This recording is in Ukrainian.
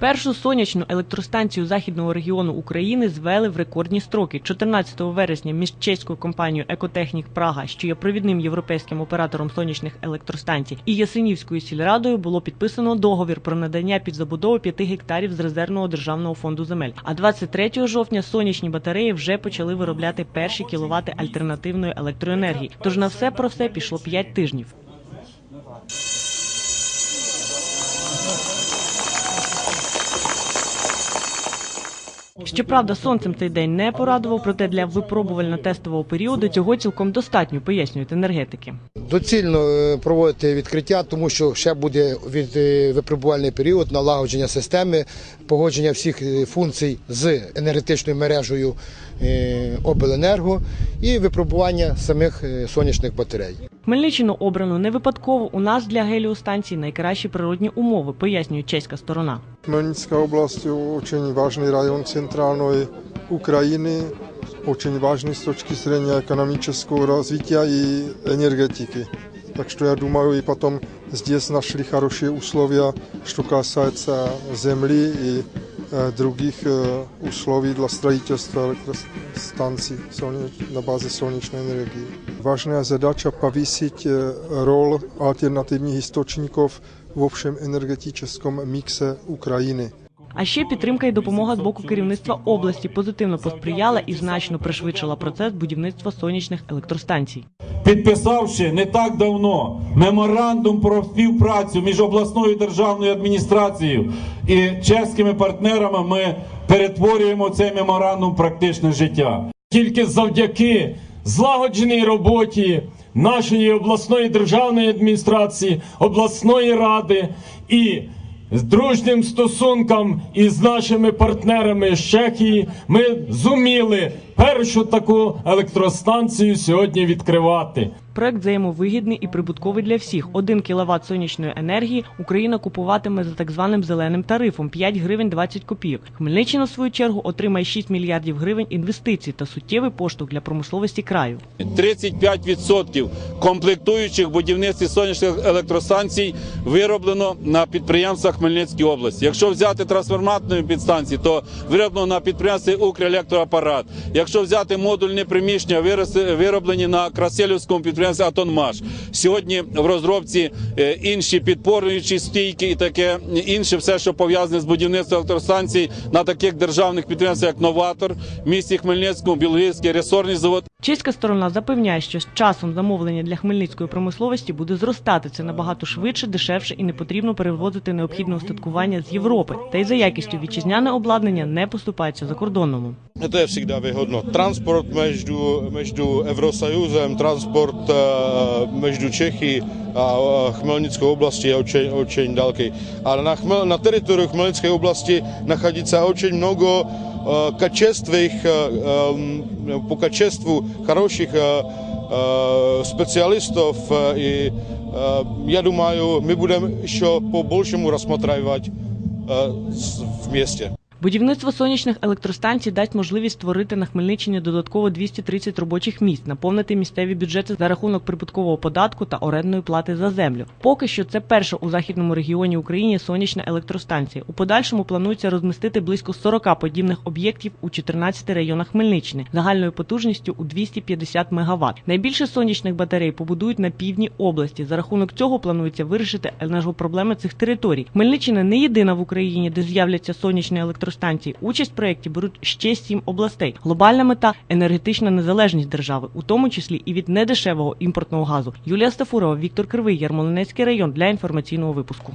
Першу сонячну електростанцію західного регіону України звели в рекордні строки. 14 вересня між чеською компанією Екотехнік Прага, що є провідним європейським оператором сонячних електростанцій, і Ясенівською сільрадою було підписано договір про надання під забудову 5 гектарів з резервного державного фонду земель. А 23 жовтня сонячні батареї вже почали виробляти перші кіловати альтернативної електроенергії. Тож на все про все пішло 5 тижнів. Щоправда, сонцем цей день не порадував, проте для випробувально-тестового періоду цього цілком достатньо, пояснюють енергетики. Доцільно е, проводити відкриття, тому що ще буде від е, випробувальний період налагодження системи, погодження всіх е, функцій з енергетичною мережею обленерго і випробування самих сонячних батарей. Хмельниччину обрано не випадково. У нас для геліостанцій найкращі природні умови, пояснює чеська сторона. Хмельницká oblast je очень важný rajon centrálnej Ukrajiny, очень важný с точки зрения экономического развития и энергетики. Так что я думаю, и потом здесь нашли хорошие условия, что касается земли и э, других э, условий для строительства электростанций солне- на базе солнечной энергии. Важная задача повысить э, роль альтернативных источников в общем энергетическом миксе Украины. А ще підтримка і допомога з боку керівництва області позитивно посприяла і значно пришвидшила процес будівництва сонячних електростанцій. підписавши не так давно меморандум про співпрацю між обласною державною адміністрацією і чеськими партнерами, ми перетворюємо цей меморандум в практичне життя. Тільки завдяки злагодженій роботі нашої обласної державної адміністрації, обласної ради і з дружнім стосункам із нашими партнерами з Чехії ми зуміли першу таку електростанцію сьогодні відкривати. Проект взаємовигідний і прибутковий для всіх. 1 кВт сонячної енергії Україна купуватиме за так званим зеленим тарифом 5 гривень 20 копійок. Хмельниччина, в свою чергу, отримає 6 мільярдів гривень інвестицій та суттєвий поштовх для промисловості краю. 35% комплектуючих будівництві сонячних електростанцій вироблено на підприємствах Хмельницької області. Якщо взяти трансформаторні підстанції, то вироблено на підприємстві «Укрелектроапарат». Якщо взяти модульні приміщення, вироблені на Красилівському підприємстві «Атонмаш». Сьогодні в розробці е, інші підпорюючі стійки і таке інше, все, що пов'язане з будівництвом електростанцій на таких державних підприємствах, як «Новатор», місті Хмельницькому, Білогірський ресорний завод. Чеська сторона запевняє, що з часом замовлення для хмельницької промисловості буде зростати. Це набагато швидше, дешевше і не потрібно перевозити необхідне устаткування з Європи. Та й за якістю вітчизняне обладнання не поступається закордонному. No to je всегда výhodno. Transport между, между Евросоюзом, transport uh, между Čechy a uh, Chmelnickou oblasti je очень, очень daleký. Ale na, Chmel, na teritoriu Chmelnické oblasti nachází se очень много uh, качественных, uh, um, по качеству хороших uh, uh, специалистов uh, и uh, я думаю, мы будем еще по-большему рассматривать uh, с- вместе. Будівництво сонячних електростанцій дасть можливість створити на Хмельниччині додатково 230 робочих місць, наповнити місцеві бюджети за рахунок прибуткового податку та орендної плати за землю. Поки що це перша у західному регіоні України сонячна електростанція. У подальшому планується розмістити близько 40 подібних об'єктів у 14 районах Хмельниччини загальною потужністю у 250 МВт. Найбільше сонячних батарей побудують на півдні області. За рахунок цього планується вирішити енергопроблеми цих територій. Хмельниччина не єдина в Україні, де з'являться сонячні електростанції. Участь в проєкті беруть ще сім областей. Глобальна мета енергетична незалежність держави, у тому числі і від недешевого імпортного газу. Юлія Стафурова, Віктор Кривий, Ярмолинецький район для інформаційного випуску.